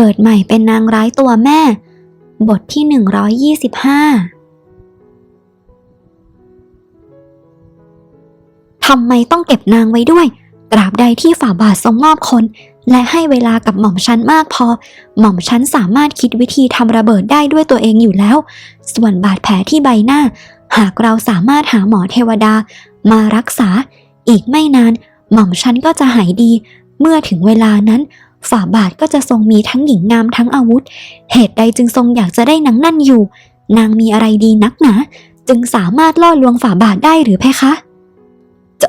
เกิดใหม่เป็นนางร้ายตัวแม่ บทที่ 125 ทำไมต้องเก็บนางไว้ด้วย ตราบใดที่ฝ่าบาททรงมอบคน และให้เวลากับหม่อมฉันมากพอ หม่อมฉันสามารถคิดวิธีทำระเบิดได้ด้วยตัวเองอยู่แล้ว ส่วนบาดแผลที่ใบหน้า หากเราสามารถหาหมอเทวดา มารักษา อีกไม่นาน หม่อมฉันก็จะหายดี เมื่อถึงเวลานั้น ฝ่าบาทก็จะทรงมีทั้งหญิงงามทั้งอาวุธ เหตุใดจึงทรงอยากจะได้นางนั่นอยู่ นางมีอะไรดีนักหนา จึงสามารถล่อลวงฝ่าบาทได้หรือเพคะเจ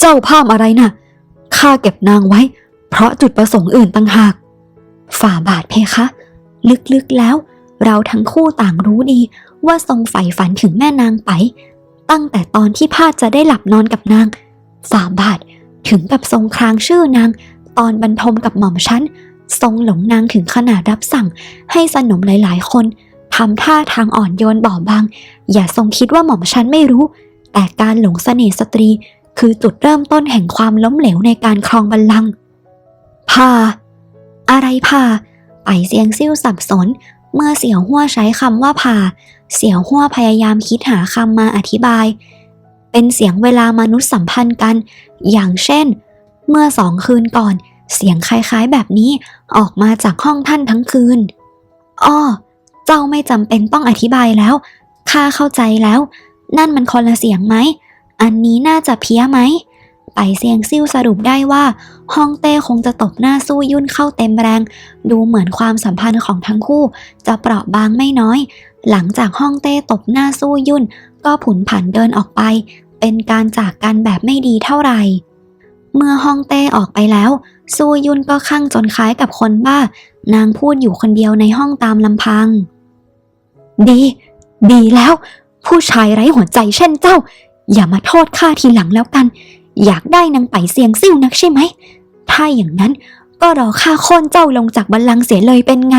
เจ้าภาพอะไรนะ่ะข้าเก็บนางไว้ เพราะจุดประสงค์อื่นต่างหาก ฝ่าบาทเพคะ ลึกๆแล้ว เราทั้งคู่ต่างรู้ดีว่าทรงใฝ่ฝันถึงแม่นางไป ตั้งแต่ตอนที่พาดจะได้หลับนอนกับนาง ฝ่าบาทถึงกับทรงครางชื่อนาง ตอนบรรทมกับหม่อมฉันทรงหลงนางถึงขนาดรับสั่ง ให้สนมหลายๆ คนทำท่าทางอ่อนโยนบอบบาง อย่าทรงคิดว่าหม่อมฉันไม่รู้ แต่การหลงเสน่ห์สตรีคือจุดเริ่มต้นแห่งความล้มเหลวในการครองบัลลังก์พา อะไรพาไปเสียงซิ่วสับสน เมื่อเสี่ยวหัวใช้คำว่าพา เสี่ยวหัวพยายามคิดหาคำมาอธิบาย เป็นเสียงเวลามนุษย์สัมพันธ์กัน อย่างเช่น เมื่อสองคืนก่อน เสียงคล้ายๆแบบนี้ออกมาจากห้องท่านทั้งคืน อ้อ เจ้าไม่จำเป็นต้องอธิบายแล้ว ข้าเข้าใจแล้ว นั่นมันคนละเสียงไหม อันนี้น่าจะเพี้ยไหมไปเซียงซิ่วสรุปได้ว่าฮ่องเต้คงจะตบหน้าสู้ยุ่นเข้าเต็มแรง ดูเหมือนความสัมพันธ์ของทั้งคู่ จะเปราะบางไม่น้อย หลังจากฮ่องเต้ตบหน้าสู้ยุ่น ก็ผุนผันเดินออกไป เป็นการจากกันแบบไม่ดีเท่าไหร่ เมื่อฮองเต้ออกไปแล้วสู้ยุ่นก็คลั่งจนคล้ายกับคนบ้า นางพูดอยู่คนเดียวในห้องตามลำพัง ดี ดีแล้ว ผู้ชายไร้หัวใจเช่นเจ้า อย่ามาโทษข้าทีหลังแล้วกัน อยากได้นางไปเสียงซิ่วนักใช่ไหม ถ้าอย่างนั้นก็รอข้าโค่นเจ้าลงจากบัลลังก์เสียเลยเป็นไง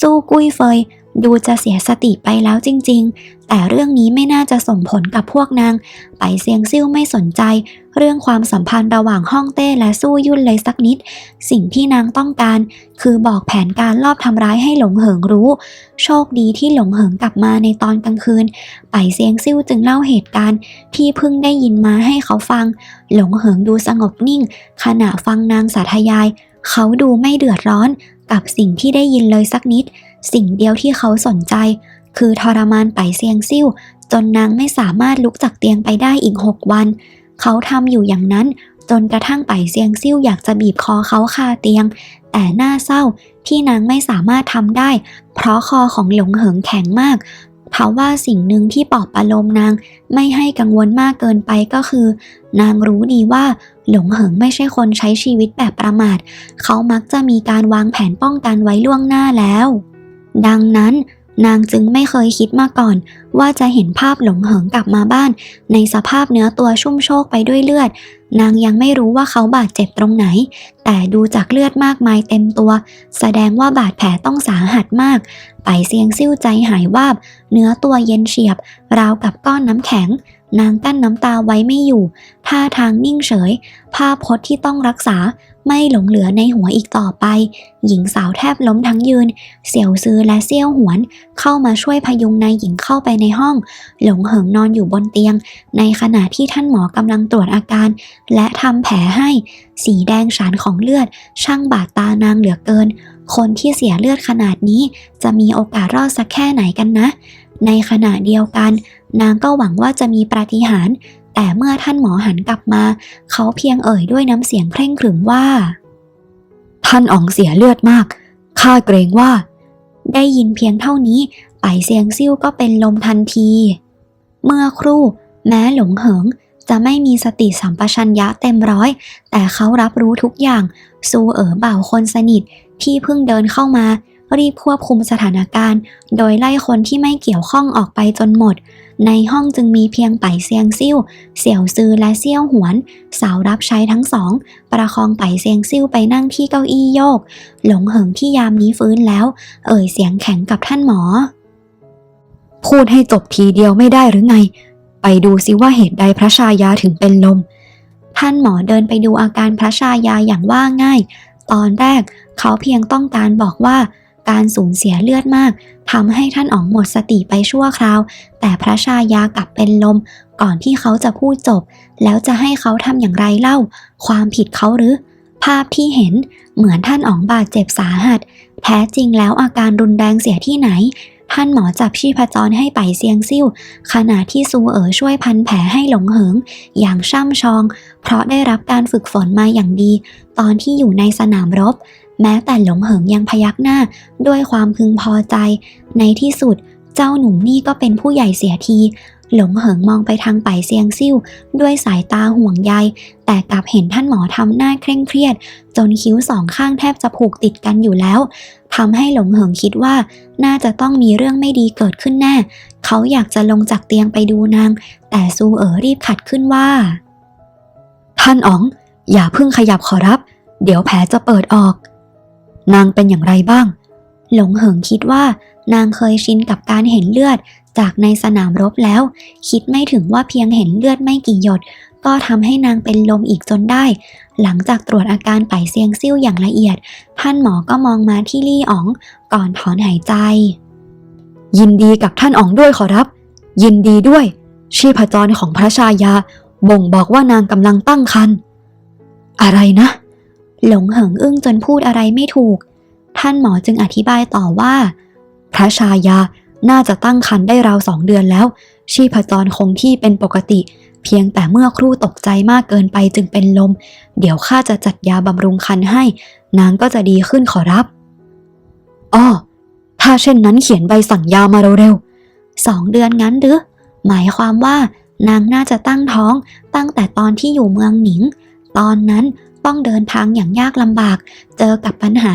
สู้กุ้ยเฟย ดูจะเสียสติไปแล้วจริง ๆ แต่เรื่องนี้ไม่น่าจะส่งผลกับพวกนาง ไปเซียงซิ่วไม่สนใจ เรื่องความสัมพันธ์ระหว่างฮ่องเต้และสู้ยุ่นเลยสักนิด สิ่งที่นางต้องการ คือบอกแผนการลอบทำร้ายให้หลงเหิงรู้ โชคดีที่หลงเหิงกลับมาในตอนกลางคืน ไปเซียงซิ่วจึงเล่าเหตุการณ์ ที่เพิ่งได้ยินมาให้เขาฟัง หลงเหิงดูสงบนิ่ง ขณะฟังนางสาธยาย เขาดูไม่เดือดร้อนกับสิ่งที่ได้ยินเลยสักนิด สิ่งเดียวที่เขาสนใจ คือทรมานไปเซียงซิ่วจนนางไม่สามารถลุกจากเตียงไปได้อีกหกวัน เขาทำอยู่อย่างนั้น จนกระทั่งไปเซียงซิ่วอยากจะบีบคอเขาคาเตียง แต่หน่าเศร้าที่นางไม่สามารถทำได้ เพราะคอของหลงเหิงแข็งมากเพราะว่าสิ่งหนึ่งที่ปอบประโลมนางไม่ให้กังวลมากเกินไปก็คือ นางรู้ดีว่าหลงเหิงไม่ใช่คนใช้ชีวิตแบบประมาท เขามักจะมีการวางแผนป้องกันไว้ล่วงหน้าแล้ว ดังนั้นนางจึงไม่เคยคิดมาก่อน ว่าจะเห็นภาพหลงเหิงกลับมาบ้าน ในสภาพเนื้อตัวชุ่มโชกไปด้วยเลือด นางยังไม่รู้ว่าเขาบาดเจ็บตรงไหน แต่ดูจากเลือดมากมายเต็มตัว แสดงว่าบาดแผลต้องสาหัสมาก ไปเสียงซิ่วใจหายวาบ เนื้อตัวเย็นเฉียบ ราวกับก้อนน้ำแข็ง นางกั้นน้ำตาไว้ไม่อยู่ ท่าทางนิ่งเฉย ภาพพจน์ที่ต้องรักษาไม่หลงเหลือในหัวอีกต่อไป หญิงสาวแทบล้มทั้งยืน เสี่ยวซือและเซี่ยวหวน เข้ามาช่วยพยุงนายหญิงเข้าไปในห้อง หลงเหิงนอนอยู่บนเตียง ในขณะที่ท่านหมอกำลังตรวจอาการ และทำแผลให้ สีแดงฉานของเลือด ช่างบาดตานางเหลือเกิน คนที่เสียเลือดขนาดนี้ จะมีโอกาสรอดสักแค่ไหนกันนะ ในขณะเดียวกัน นางก็หวังว่าจะมีปาฏิหาริย์แต่เมื่อท่านหมอหันกลับมา เขาเพียงเอ่ยด้วยน้ำเสียงเคร่งขรึมว่า ท่านอ๋องเสียเลือดมาก ข้าเกรงว่า ได้ยินเพียงเท่านี้ไปเซียงซิ่วก็เป็นลมทันที เมื่อครู่ แม้หลงเหิงจะไม่มีสติสัมปชัญญะเต็มร้อย แต่เขารับรู้ทุกอย่าง ซูเอ๋อบ่าวคนสนิทที่เพิ่งเดินเข้ามา รีบควบคุมสถานการณ์ โดยไล่คนที่ไม่เกี่ยวข้องออกไปจนหมด ในห้องจึงมีเพียงไปเซียงซิ่ว เสี่ยวซือและเซี่ยวหวน สาวรับใช้ทั้งสอง ประคองไปเซียงซิ่วไปนั่งที่เก้าอี้โยก หลงเหิงที่ยามนี้ฟื้นแล้ว เอ่ยเสียงแข็งกับท่านหมอ พูดให้จบทีเดียวไม่ได้หรือไง ไปดูซิว่าเหตุใดพระชายาถึงเป็นลม ท่านหมอเดินไปดูอาการพระชายาอย่างว่าง่าย ตอนแรกเขาเพียงต้องการบอกว่า การสูญเสียเลือดมากทำให้ท่านอ๋องหมดสติไปชั่วคราว แต่พระชายากลับเป็นลม ก่อนที่เขาจะพูดจบ แล้วจะให้เขาทำอย่างไรเล่า ความผิดเขาหรือ ภาพที่เห็นเหมือนท่านอ๋องบาดเจ็บสาหัส แท้จริงแล้วอาการรุนแรงเสียที่ไหน ท่านหมอจับชีพจรให้ไปเซียงซิ่ว ขณะที่ซูเอ๋อช่วยพันแผลให้หลงเหิง อย่างช่ำชอง เพราะได้รับการฝึกฝนมาอย่างดี ตอนที่อยู่ในสนามรบ แม้แต่หลงเหิงยังพยักหน้า ด้วยความพึงพอใจ ในที่สุด เจ้าหนุ่มนี่ก็เป็นผู้ใหญ่เสียที หลงเหิงมองไปทางไปเซียงซิ่วด้วยสายตาห่วงใย แต่กลับเห็นท่านหมอทำหน้าเคร่งเครียด จนคิ้วสองข้างแทบจะผูกติดกันอยู่แล้วทำให้หลงเหิงคิดว่า น่าจะต้องมีเรื่องไม่ดีเกิดขึ้นแน่ เขาอยากจะลงจากเตียงไปดูนาง แต่ซูเอ๋อรีบขัดขึ้นว่า ท่านอ๋อง อย่าเพิ่งขยับขอรับ เดี๋ยวแผลจะเปิดออก นางเป็นอย่างไรบ้าง หลงเหิงคิดว่านางเคยชินกับการเห็นเลือด จากในสนามรบแล้ว คิดไม่ถึงว่าเพียงเห็นเลือดไม่กี่หยด ก็ทำให้นางเป็นลมอีกจนได้ หลังจากตรวจอาการไปเซียงซิ่วอย่างละเอียด ท่านหมอก็มองมาที่ลี่อ๋อง ก่อนถอนหายใจ ยินดีกับท่านอ๋องด้วยขอรับ ยินดีด้วย ชีพจรของพระชายา บ่งบอกว่านางกำลังตั้งครรภ์อะไรนะ หลงเหิงอึ้งจนพูดอะไรไม่ถูก ท่านหมอจึงอธิบายต่อว่า พระชายา น่าจะตั้งครรภ์ได้ราวสองเดือนแล้ว ชีพจรคงที่เป็นปกติ เพียงแต่เมื่อครู่ตกใจมากเกินไปจึงเป็นลม เดี๋ยวข้าจะจัดยาบำรุงคันให้ นางก็จะดีขึ้นขอรับอ้อถ้าเช่นนั้นเขียนใบสั่งยามาเร็วๆสองเดือนงั้นหรือหมายความว่านางน่าจะตั้งท้องตั้งแต่ตอนที่อยู่เมืองหนิง ตอนนั้นต้องเดินทางอย่างยากลำบาก เจอกับปัญหา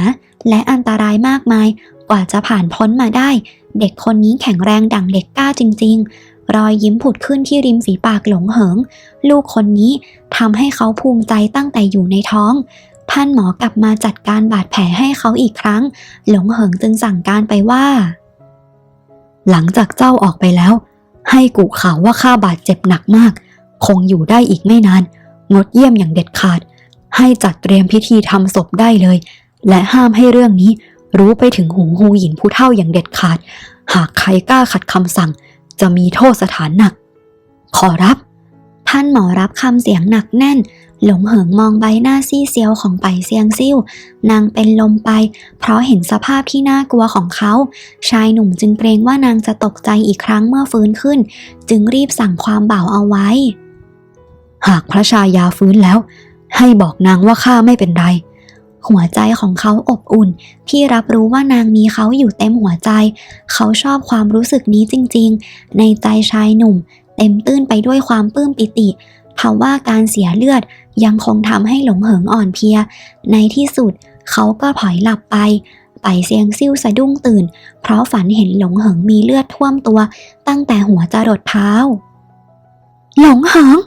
และอันตรายมากมาย กว่าจะผ่านพ้นมาได้ เด็กคนนี้แข็งแรงดั่งเด็กกล้าจริง ๆ รอยยิ้มผุดขึ้นที่ริมฝีปากหลงเหิง ลูกคนนี้ทำให้เขาภูมิใจตั้งแต่อยู่ในท้อง ท่านหมอกลับมาจัดการบาดแผลให้เขาอีกครั้ง หลงเหิงจึงสั่งการไปว่า หลังจากเจ้าออกไปแล้ว ให้กุข่าวว่าข้าบาดเจ็บหนักมาก คงอยู่ได้อีกไม่นาน งดเยี่ยมอย่างเด็ดขาด ให้จัดเตรียมพิธีทำศพได้เลย และห้ามให้เรื่องนี้ รู้ไปถึงหูฮูหยินผู้เท่าอย่างเด็ดขาด หากใครกล้าขัดคำสั่ง จะมีโทษสถานหนัก ขอรับ ท่านหมอรับคำเสียงหนักแน่น หลงเหิงมองใบหน้าซี่เซียวของไปเซียงซิ่วนางเป็นลมไป เพราะเห็นสภาพที่น่ากลัวของเขา ชายหนุ่มจึงเกรงว่านางจะตกใจอีกครั้งเมื่อฟื้นขึ้น จึงรีบสั่งความเบาเอาไว้ หากพระชายาฟื้นแล้ว ให้บอกนางว่าข้าไม่เป็นไร หัวใจของเขาอบอุ่นที่รับรู้ว่านางมีเขาอยู่เต็มหัวใจ เขาชอบความรู้สึกนี้จริงๆ ในใจชายหนุ่ม เต็มตื้นไปด้วยความปลื้มปิติทว่าการเสียเลือดยังคงทำให้หลงเหิงอ่อนเพลีย ในที่สุดเขาก็ผลอยหลับไปไปเซียงซิ่วสะดุ้งตื่น เพราะฝันเห็นหลงเหิงมีเลือดท่วมตัว ตั้งแต่หัวจรดเท้า หลงเหิง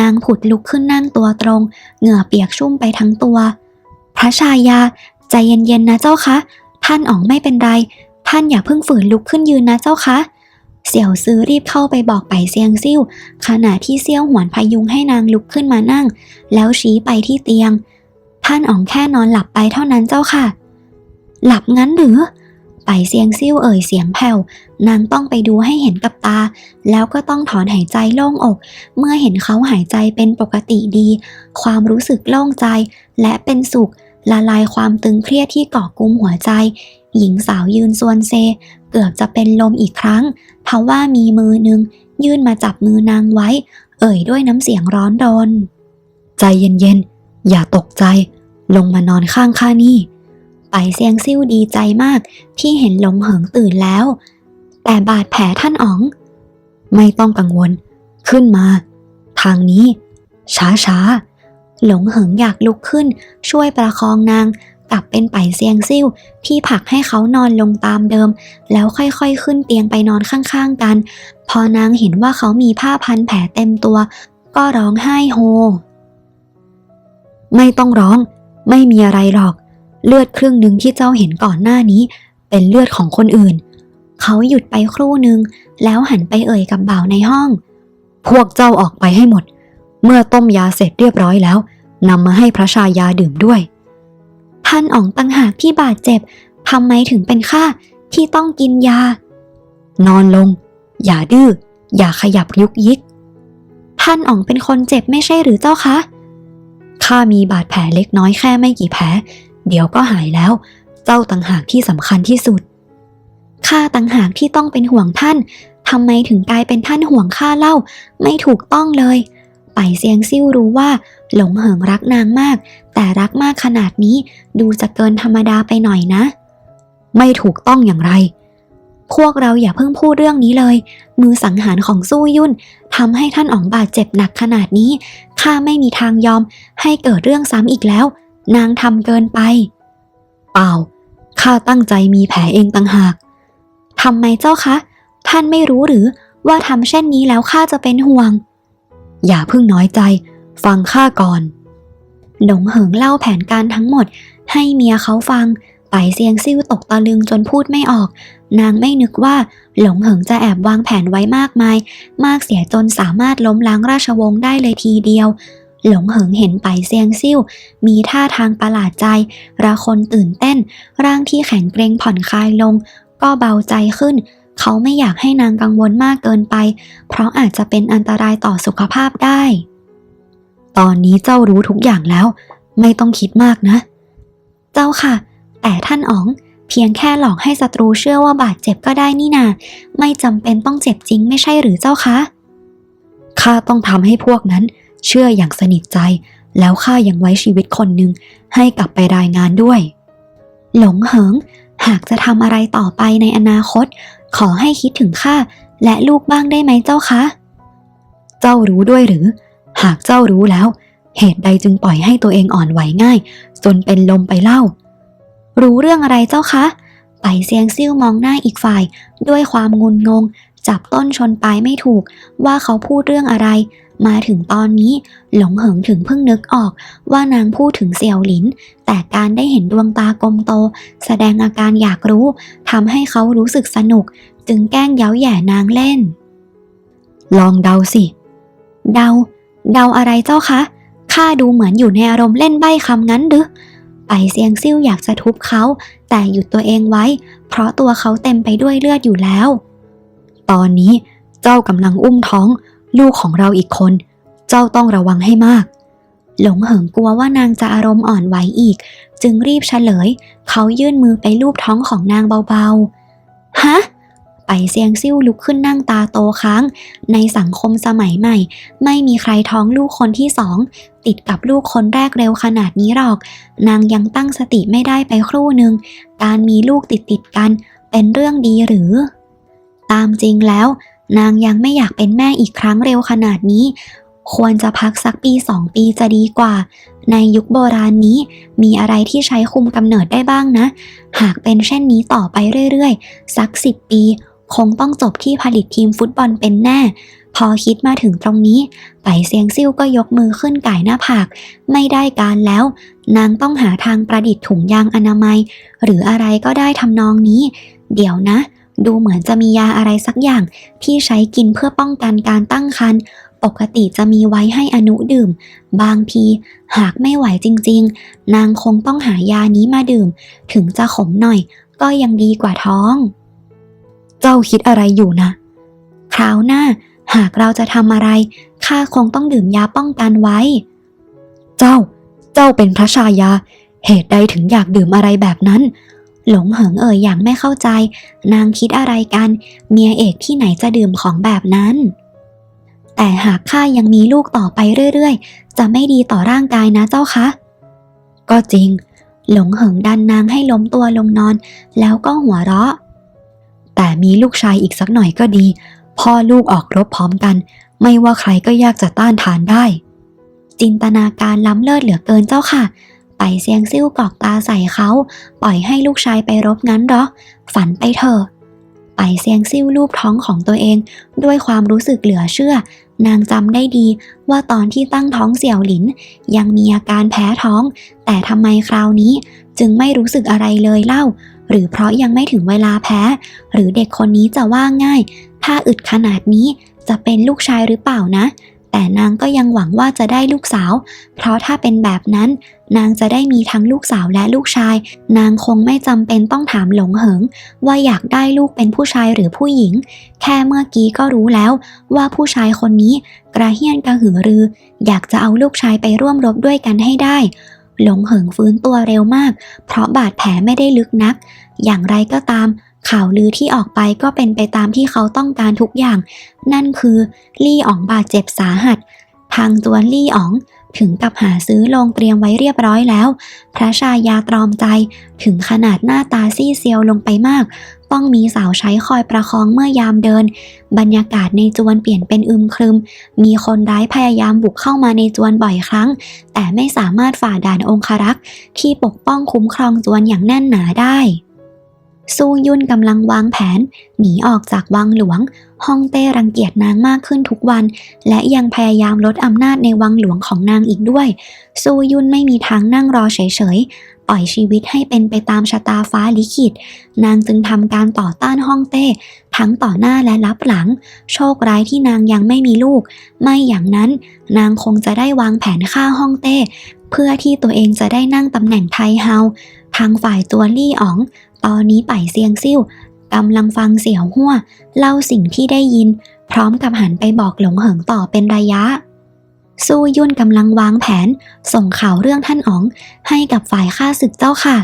นางผุดลุกขึ้นนั่งตัวตรง เหงื่อเปียกชุ่มไปทั้งตัว ระชายา ใจเย็นๆนะเจ้าคะ ท่านอ๋องไม่เป็นไร ท่านอย่าเพิ่งฝืนลุกขึ้นยืนนะเจ้าคะ เสี่ยวซื้อรีบเข้าไปบอกไปเซียงซิ่วขณะที่เซี่ยวหวนพยุงให้นางลุกขึ้นมานั่ง แล้วชี้ไปที่เตียง ท่านอ๋องแค่นอนหลับไปเท่านั้นเจ้าค่ะ หลับงั้นหรือไปเซียงซิ่วเอ่ยเสียงแผ่วนางต้องไปดูให้เห็นกับตา แล้วก็ต้องถอนหายใจโล่งอก เมื่อเห็นเขาหายใจเป็นปกติดี ความรู้สึกโล่งใจและเป็นสุข ละลายความตึงเครียดที่เกาะกุมหัวใจ หญิงสาวยืนส่วนเซ เกือบจะเป็นลมอีกครั้ง เพราะว่ามีมือหนึ่งยื่นมาจับมือนางไว้ เอ่ยด้วยน้ำเสียงร้อนรน ใจเย็นๆ อย่าตกใจ ลงมานอนข้างข้านี่ ไปเซียงซิ่วดีใจมากที่เห็นหลงเหิงตื่นแล้ว แต่บาดแผลท่านอ๋อง ไม่ต้องกังวล ขึ้นมา ทางนี้ ช้าๆ หลงเหิงอยากลุกขึ้น ช่วยประคองนาง กลับเป็นไปเซียงซิ่วที่ผลักให้เขานอนลงตามเดิม แล้วค่อยๆขึ้นเตียงไปนอนข้างๆกัน พอนางเห็นว่าเขามีผ้าพันแผลเต็มตัว ก็ร้องไห้โฮ ไม่ต้องร้อง ไม่มีอะไรหรอก เลือดครึ่งหนึ่งที่เจ้าเห็นก่อนหน้านี้ เป็นเลือดของคนอื่น เขาหยุดไปครู่หนึ่งแล้วหันไปเอ่ยกับบ่าวในห้อง พวกเจ้าออกไปให้หมด เมื่อต้มยาเสร็จเรียบร้อยแล้ว นำมาให้พระชายาดื่มด้วย ท่านอ๋องตั้งหากที่บาดเจ็บทำไมถึงเป็นข้าที่ต้องกินยา นอนลง อย่าดื้อ อย่าขยับยุกยิก ท่านอ๋องเป็นคนเจ็บไม่ใช่หรือเจ้าคะข้ามีบาดแผลเล็กน้อยแค่ไม่กี่แผล เดี๋ยวก็หายแล้ว เจ้าต่างหากที่สำคัญที่สุด ข้าต่างหากที่ต้องเป็นห่วงท่านทำไมถึงกลายเป็นท่านห่วงข้าเล่า ไม่ถูกต้องเลย ไปเซียงซิ่วรู้ว่า หลงเหิงรักนางมาก แต่รักมากขนาดนี้ดูจะเกินธรรมดาไปหน่อยนะ ไม่ถูกต้องอย่างไร พวกเราอย่าเพิ่งพูดเรื่องนี้เลย มือสังหารของสู้ยุ่นทำให้ท่านอ๋องบาดเจ็บหนักขนาดนี้ข้าไม่มีทางยอมให้เกิดเรื่องซ้ำอีกแล้ว นางทำเกินไป เปล่าข้าตั้งใจมีแผลเองต่างหากทำไมเจ้าคะ ท่านไม่รู้หรือว่าทำเช่นนี้แล้วข้าจะเป็นห่วง อย่าเพิ่งน้อยใจ ฟังข้าก่อน หลงเหิงเล่าแผนการทั้งหมด ให้เมียเขาฟัง ไปเซียงซิ่วตกตะลึงจนพูดไม่ออก นางไม่นึกว่าหลงเหิงจะแอบวางแผนไว้มากมาย มากเสียจนสามารถล้มล้างราชวงศ์ได้เลยทีเดียว หลงเหิงเห็นไปเซียงซิ่วมีท่าทางประหลาดใจระคนตื่นเต้น ร่างที่แข็งเกรงผ่อนคลายลง ก็เบาใจขึ้น เขาไม่อยากให้นางกังวลมากเกินไป เพราะอาจจะเป็นอันตรายต่อสุขภาพได้ ตอนนี้เจ้ารู้ทุกอย่างแล้ว ไม่ต้องคิดมากนะ เจ้าค่ะ แต่ท่านอ๋อง เพียงแค่หลอกให้ศัตรูเชื่อว่าบาดเจ็บก็ได้นี่นา ไม่จำเป็นต้องเจ็บจริงไม่ใช่หรือเจ้าคะข้าต้องทำให้พวกนั้น เชื่ออย่างสนิทใจ แล้วข้ายังไว้ชีวิตคนหนึ่งให้กลับไปรายงานด้วย หลงเหิง หากจะทำอะไรต่อไปในอนาคต ขอให้คิดถึงข้าและลูกบ้างได้ไหมเจ้าคะ เจ้ารู้ด้วยหรือ หากเจ้ารู้แล้ว เหตุใดจึงปล่อยให้ตัวเองอ่อนไหวง่าย จนเป็นลมไปเล่า รู้เรื่องอะไรเจ้าคะไปเซียงซิ่วมองหน้าอีกฝ่าย ด้วยความงุนงง จับต้นชนปลายไม่ถูกว่าเขาพูดเรื่องอะไร มาถึงตอนนี้หลงเหิงถึงเพิ่งนึกออกว่านางพูดถึงเสี่ยวหลิน แต่การได้เห็นดวงตากลมโต แสดงอาการอยากรู้ทำให้เขารู้สึกสนุก จึงแกล้งเย้าแย่นางเล่น ลองเดาสิ เดา เดาอะไรเจ้าคะข้าดูเหมือนอยู่ในอารมณ์เล่นใบ้คำงั้นหรือไปเซียงซิ่วอยากจะทุบเขา แต่หยุดตัวเองไว้ เพราะตัวเขาเต็มไปด้วยเลือดอยู่แล้ว ตอนนี้เจ้ากำลังอุ้มท้อง ลูกของเราอีกคน เจ้าต้องระวังให้มาก หลงเหิงกลัวว่านางจะอารมณ์อ่อนไหวอีก จึงรีบเฉลย เขายื่นมือไปลูบท้องของนางเบาๆ ฮะ ไปเซียงซิ่วลุกขึ้นนั่งตาโตค้าง ในสังคมสมัยใหม่ ไม่มีใครท้องลูกคนที่สอง ติดกับลูกคนแรกเร็วขนาดนี้หรอก นางยังตั้งสติไม่ได้ไปครู่หนึ่ง การมีลูกติดติดกัน เป็นเรื่องดีหรือ ตามจริงแล้ว นางยังไม่อยากเป็นแม่อีกครั้งเร็วขนาดนี้ ควรจะพักสักปีสองปีจะดีกว่า ในยุคโบราณนี้มีอะไรที่ใช้คุมกำเนิดได้บ้างนะ หากเป็นเช่นนี้ต่อไปเรื่อยๆ สักสิบปี คงต้องจบที่ผลิตทีมฟุตบอลเป็นแน่ พอคิดมาถึงตรงนี้ไปเซียงซิ่วก็ยกมือขึ้นไก่หน้าผาก ไม่ได้การแล้ว นางต้องหาทางประดิษฐ์ถุงยางอนามัย หรืออะไรก็ได้ทำนองนี้ เดี๋ยวนะ ดูเหมือนจะมียาอะไรสักอย่างที่ใช้กินเพื่อป้องกันการตั้งครรภ์ปกติจะมีไว้ให้อนุดื่ม บางทีหากไม่ไหวจริงๆ นางคงต้องหายานี้มาดื่ม ถึงจะขมหน่อย ก็ยังดีกว่าท้อง เจ้าคิดอะไรอยู่นะ คราวหน้า หากเราจะทำอะไรข้าคงต้องดื่มยาป้องกันไว้ เจ้า เจ้าเป็นพระชายา เหตุใดถึงอยากดื่มอะไรแบบนั้น หลงเหิงเอ่ยอย่างไม่เข้าใจ นางคิดอะไรกัน เมียเอกที่ไหนจะดื่มของแบบนั้น แต่หากข้ายังมีลูกต่อไปเรื่อยๆ จะไม่ดีต่อร่างกายนะเจ้าคะ ก็จริง หลงเหิงดันนางให้ล้มตัวลงนอน แล้วก็หัวเราะ แต่มีลูกชายอีกสักหน่อยก็ดี พ่อลูกออกรบพร้อมกัน ไม่ว่าใครก็ยากจะต้านทานได้ จินตนาการล้ำเลิศเหลือเกินเจ้าค่ะ ไปเซียงซิ่วกรอกตาใส่เขา ปล่อยให้ลูกชายไปรบงั้นหรอ ฝันไปเถอะไปเซียงซิ่วลูบท้องของตัวเอง ด้วยความรู้สึกเหลือเชื่อ นางจำได้ดีว่าตอนที่ตั้งท้องเสี่ยวหลิน ยังมีอาการแพ้ท้อง แต่ทำไมคราวนี้จึงไม่รู้สึกอะไรเลยเล่า หรือเพราะยังไม่ถึงเวลาแพ้ หรือเด็กคนนี้จะว่าง่าย ถ้าอึดขนาดนี้จะเป็นลูกชายหรือเปล่านะ แต่นางก็ยังหวังว่าจะได้ลูกสาว เพราะถ้าเป็นแบบนั้น นางจะได้มีทั้งลูกสาวและลูกชาย นางคงไม่จำเป็นต้องถามหลงเหิง ว่าอยากได้ลูกเป็นผู้ชายหรือผู้หญิง แค่เมื่อกี้ก็รู้แล้ว ว่าผู้ชายคนนี้กระเฮี้ยนกระหือรือ อยากจะเอาลูกชายไปร่วมรบด้วยกันให้ได้ หลงเหิงฟื้นตัวเร็วมาก เพราะบาดแผลไม่ได้ลึกนัก อย่างไรก็ตาม ข่าวลือที่ออกไปก็เป็นไปตามที่เขาต้องการทุกอย่าง นั่นคือลี่อ๋องบาดเจ็บสาหัส ทางจวนลี่อ๋องถึงกับหาซื้อโรงเตรียมไว้เรียบร้อยแล้ว พระชายาตรอมใจถึงขนาดหน้าตาซี่เซียวลงไปมาก ต้องมีสาวใช้คอยประคองเมื่อยามเดิน บรรยากาศในจวนเปลี่ยนเป็นอึมครึม มีคนร้ายพยายามบุกเข้ามาในจวนบ่อยครั้ง แต่ไม่สามารถฝ่าด่านองครักษ์ที่ปกป้องคุ้มครองจวนอย่างแน่นหนาได้ สู้ยุ่นกำลังวางแผน หนีออกจากวังหลวงฮ่องเต้รังเกียจนางมากขึ้นทุกวัน และยังพยายามลดอำนาจในวังหลวงของนางอีกด้วยสู้ยุ่นไม่มีทางนั่งรอเฉยๆ ปล่อยชีวิตให้เป็นไปตามชะตาฟ้าลิขิต นางจึงทำการต่อต้านฮ่องเต้ ทั้งต่อหน้าและรับหลัง โชคร้ายที่นางยังไม่มีลูก ไม่อย่างนั้น นางคงจะได้วางแผนฆ่าฮ่องเต้ เพื่อที่ตัวเองจะได้นั่งตำแหน่งไทเฮาทางฝ่ายตัวลี่อ๋อง ตอนนี้ไปเซียงซิ่วกำลังฟังเสี่ยวหัวเล่าสิ่งที่ได้ยิน พร้อมกับหันไปบอกหลงเหิงต่อเป็นระยะสู้ยุ่นกำลังวางแผน ส่งข่าวเรื่องท่านอ๋อง ให้กับฝ่ายข้าศึกเจ้าค่ะ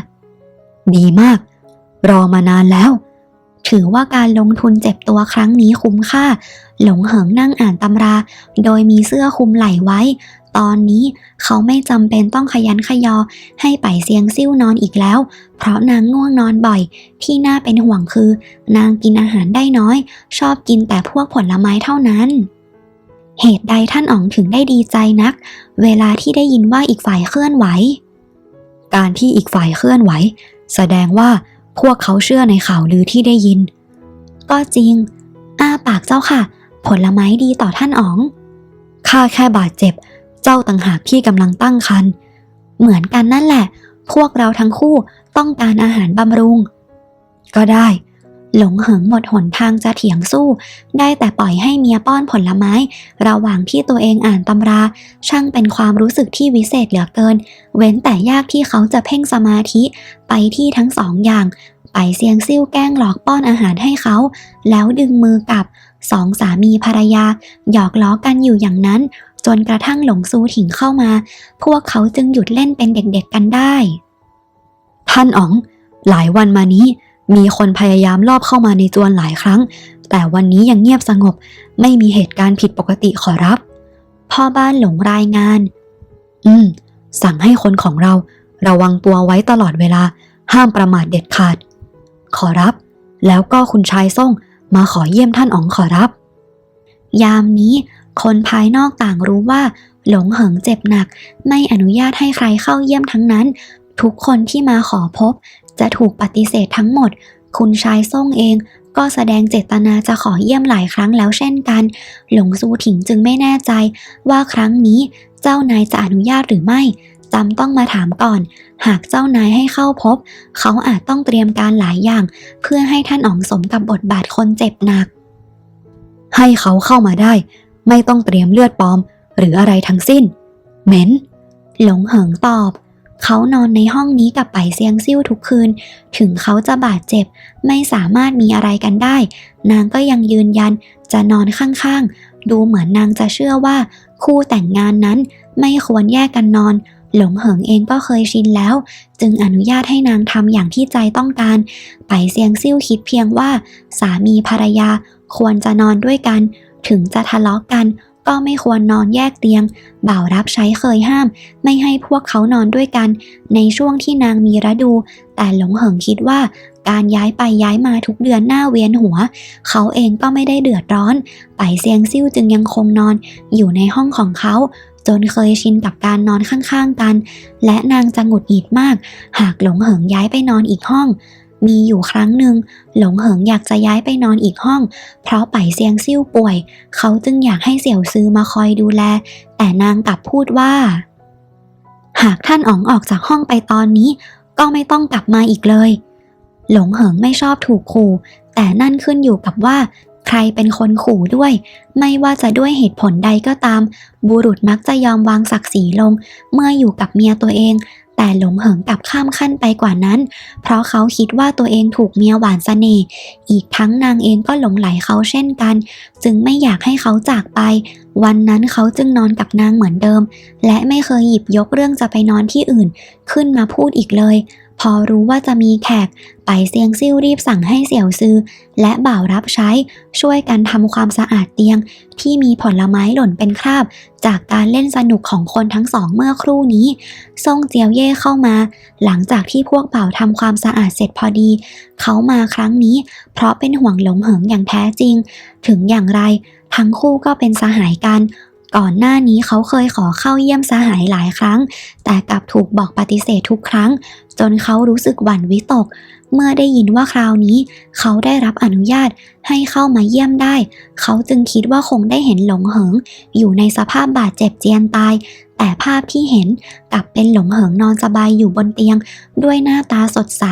ดีมาก รอมานานแล้ว ถือว่าการลงทุนเจ็บตัวครั้งนี้คุ้มค่า หลงเหิงนั่งอ่านตำรา โดยมีเสื้อคลุมไหล่ไว้ ตอนนี้เขาไม่จำเป็นต้องขยันขยอ ให้ไปเสียงซิ่วนอนอีกแล้ว เพราะนางง่วงนอนบ่อย ที่น่าเป็นห่วงคือ นางกินอาหารได้น้อย ชอบกินแต่พวกผลไม้เท่านั้น เหตุใดท่านอ๋องถึงได้ดีใจนัก เวลาที่ได้ยินว่าอีกฝ่ายเคลื่อนไหว การที่อีกฝ่ายเคลื่อนไหว แสดงว่าพวกเขาเชื่อในข่าวลือที่ได้ยิน ก็จริง อ้าปากเจ้าค่ะ ผลไม้ดีต่อท่านอ๋องข้าแค่บาดเจ็บ เจ้าต่างหากที่กำลังตั้งครรภ์เหมือนกันนั่นแหละ พวกเราทั้งคู่ต้องการอาหารบำรุง ก็ได้ หลงเหิงหมดหนทางจะเถียงสู้ ได้แต่ปล่อยให้เมียป้อนผลไม้ ระหว่างที่ตัวเองอ่านตำรา ช่างเป็นความรู้สึกที่วิเศษเหลือเกิน เว้นแต่ยากที่เขาจะเพ่งสมาธิไปที่ทั้งสองอย่าง ไปเซียงซิ่วแกล้งหลอกป้อนอาหารให้เขา แล้วดึงมือกับสองสามีภรรยา หยอกล้อกันอยู่อย่างนั้น จนกระทั่งหลงซูถิงเข้ามา พวกเขาจึงหยุดเล่นเป็นเด็กๆกันได้ ท่านอ๋อง หลายวันมานี้ มีคนพยายามลอบเข้ามาในจวนหลายครั้ง แต่วันนี้ยังเงียบสงบ ไม่มีเหตุการณ์ผิดปกติขอรับ พ่อบ้านหลงรายงาน อืม สั่งให้คนของเรา ระวังตัวไว้ตลอดเวลา ห้ามประมาทเด็ดขาด ขอรับ แล้วก็คุณชายส่งมาขอเยี่ยมท่านอ๋องขอรับ ยามนี้ คนภายนอกต่างรู้ว่า หลงเหิงเจ็บหนัก ไม่อนุญาตให้ใครเข้าเยี่ยมทั้งนั้น ทุกคนที่มาขอพบ จะถูกปฏิเสธทั้งหมด คุณชายส่งเอง ก็แสดงเจตนาจะขอเยี่ยมหลายครั้งแล้วเช่นกัน หลงซูถิงจึงไม่แน่ใจ ว่าครั้งนี้เจ้านายจะอนุญาตหรือไม่จำต้องมาถามก่อน หากเจ้านายให้เข้าพบ เขาอาจต้องเตรียมการหลายอย่าง เพื่อให้ท่านอ๋องสมกับบทบาทคนเจ็บหนัก ให้เขาเข้ามาได้ ไม่ต้องเตรียมเลือดปลอม หรืออะไรทั้งสิ้น เหม็น หลงเหิงตอบ เขานอนในห้องนี้กับไปเซียงซิ่วทุกคืน ถึงเขาจะบาดเจ็บ ไม่สามารถมีอะไรกันได้ นางก็ยังยืนยันจะนอนข้างๆ ดูเหมือนนางจะเชื่อว่า คู่แต่งงานนั้นไม่ควรแยกกันนอน หลงเหิงเองก็เคยชินแล้ว จึงอนุญาตให้นางทำอย่างที่ใจต้องการ ไปเซียงซิ่วคิดเพียงว่า สามีภรรยาควรจะนอนด้วยกัน ถึงจะทะเลาะกันก็ไม่ควรนอนแยกเตียง บ่าวรับใช้เคยห้าม ไม่ให้พวกเขานอนด้วยกัน ในช่วงที่นางมีระดู แต่หลงเหิงคิดว่า การย้ายไปย้ายมาทุกเดือนหน้าเวียนหัว เขาเองก็ไม่ได้เดือดร้อนไปเซียงซิ่วจึงยังคงนอน อยู่ในห้องของเขา จนเคยชินกับการนอนข้างๆกัน และนางจะหงุดหงิดมาก หากหลงเหิงย้ายไปนอนอีกห้อง มีอยู่ครั้งหนึ่งหลงเหิงอยากจะย้ายไปนอนอีกห้อง เพราะไปเซียงซิ่วป่วย เขาจึงอยากให้เสี่ยวซือมาคอยดูแล แต่นางกลับพูดว่า หากท่านอ๋องออกจากห้องไปตอนนี้ ก็ไม่ต้องกลับมาอีกเลย หลงเหิงไม่ชอบถูกขู่ แต่นั่นขึ้นอยู่กับว่า ใครเป็นคนขู่ด้วย ไม่ว่าจะด้วยเหตุผลใดก็ตาม บุรุษมักจะยอมวางศักดิ์ศรีลง เมื่ออยู่กับเมียตัวเอง แต่หลงเหิงกลับข้ามขั้นไปกว่านั้น เพราะเขาคิดว่าตัวเองถูกเมียหวานเสน่ห์อีกทั้งนางเองก็หลงไหลเขาเช่นกัน จึงไม่อยากให้เขาจากไป วันนั้นเขาจึงนอนกับนางเหมือนเดิม และไม่เคยหยิบยกเรื่องจะไปนอนที่อื่น ขึ้นมาพูดอีกเลย พอรู้ว่าจะมีแขก ไปเซียงซิ่วรีบสั่งให้เสี่ยวซือ และบ่าวรับใช้ช่วยกันทำความสะอาดเตียง ที่มีผลไม้หล่นเป็นคราบ จากการเล่นสนุกของคนทั้งสองเมื่อครู่นี้ซ่งเจียวเย่เข้ามา หลังจากที่พวกบ่าวทำความสะอาดเสร็จพอดี เขามาครั้งนี้ เพราะเป็นห่วงหลงเหิงอย่างแท้จริง ถึงอย่างไร ทั้งคู่ก็เป็นสหายกัน ก่อนหน้านี้เขาเคยขอเข้าเยี่ยมสหายหลายครั้ง แต่กลับถูกบอกปฏิเสธทุกครั้ง จนเขารู้สึกหวั่นวิตก เมื่อได้ยินว่าคราวนี้ เขาได้รับอนุญาตให้เข้ามาเยี่ยมได้ เขาจึงคิดว่าคงได้เห็นหลงเหิง อยู่ในสภาพบาดเจ็บเจียนตาย แต่ภาพที่เห็นกลับเป็นหลงเหิงนอนสบายอยู่บนเตียง ด้วยหน้าตาสดใส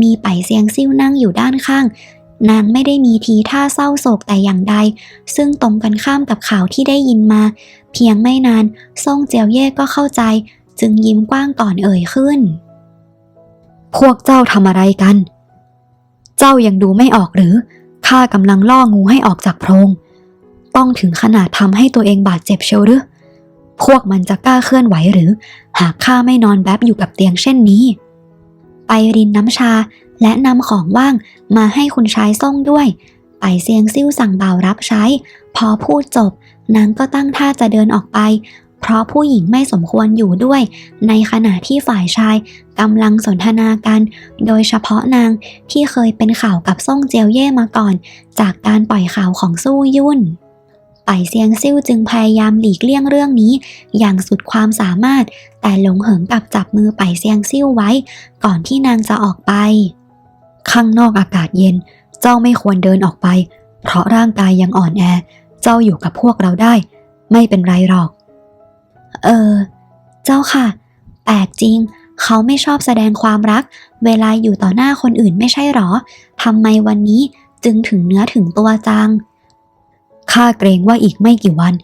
มีไปเซียงซิ่วนั่งอยู่ด้านข้าง นางไม่ได้มีทีท่าเศร้าโศกแต่อย่างใด ซึ่งตรงกันข้ามกับข่าวที่ได้ยินมา เพียงไม่นานซ่งเจียวเย่ก็เข้าใจ จึงยิ้มกว้างก่อนเอ่ยขึ้น พวกเจ้าทำอะไรกัน เจ้ายังดูไม่ออกหรือ ข้ากำลังล่องูให้ออกจากโพรง ต้องถึงขนาดทำให้ตัวเองบาดเจ็บเชียวหรือ พวกมันจะกล้าเคลื่อนไหวหรือ หากข้าไม่นอนแบบบอยู่กับเตียงเช่นนี้ ไปรินน้ำชา และนำของว่างมาให้คุณชายส่งด้วย ไปเซียงซิ่วสั่งบ่าวรับใช้ พอพูดจบ นางก็ตั้งท่าจะเดินออกไป เพราะผู้หญิงไม่สมควรอยู่ด้วย ในขณะที่ฝ่ายชายกำลังสนทนากัน โดยเฉพาะนางที่เคยเป็นข่าวกับซ่งเจียวเย่มาก่อน จากการปล่อยข่าวของสู้ยุ่นไปเซียงซิ่วจึงพยายามหลีกเลี่ยงเรื่องนี้ อย่างสุดความสามารถ แต่หลงเหิงกลับจับมือไปเซียงซิ่วไว้ ก่อนที่นางจะออกไป ข้างนอกอากาศเย็น เจ้าไม่ควรเดินออกไป เพราะร่างกายยังอ่อนแอ เจ้าอยู่กับพวกเราได้ ไม่เป็นไรหรอก เออ เจ้าค่ะ แปลกจริง เขาไม่ชอบแสดงความรัก เวลาอยู่ต่อหน้าคนอื่นไม่ใช่หรอทำไมวันนี้จึงถึงเนื้อถึงตัวจัง ข้าเกรงว่าอีกไม่กี่วัน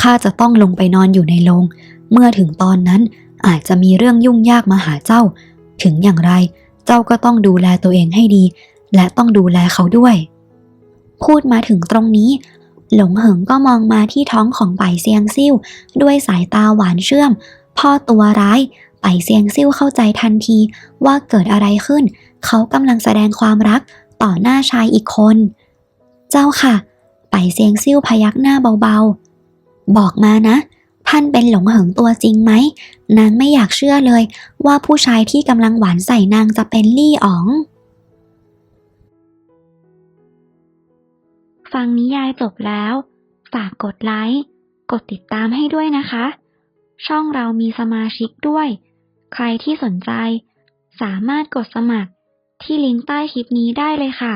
ข้าจะต้องลงไปนอนอยู่ในโรง เมื่อถึงตอนนั้นอาจจะมีเรื่องยุ่งยากมาหาเจ้า ถึงอย่างไร เจ้าก็ต้องดูแลตัวเองให้ดี และต้องดูแลเขาด้วย พูดมาถึงตรงนี้ หลงเหิงก็มองมาที่ท้องของไปเซียงซิ่วด้วยสายตาหวานเชื่อม พ่อตัวร้ายไปเซียงซิ่วเข้าใจทันทีว่าเกิดอะไรขึ้น เขากำลังแสดงความรักต่อหน้าชายอีกคน เจ้าค่ะ ไปเซียงซิ่วพยักหน้าเบาๆ บอกมานะ ท่านเป็นหลงเหิงตัวจริงไหม นางไม่อยากเชื่อเลย ว่าผู้ชายที่กำลังหวานใส่นางจะเป็นลี่อ๋อง ฟังนิยายจบแล้ว ฝากกดไลค์ กดติดตามให้ด้วยนะคะ ช่องเรามีสมาชิกด้วย ใครที่สนใจ สามารถกดสมัครที่ลิงก์ใต้คลิปนี้ได้เลยค่ะ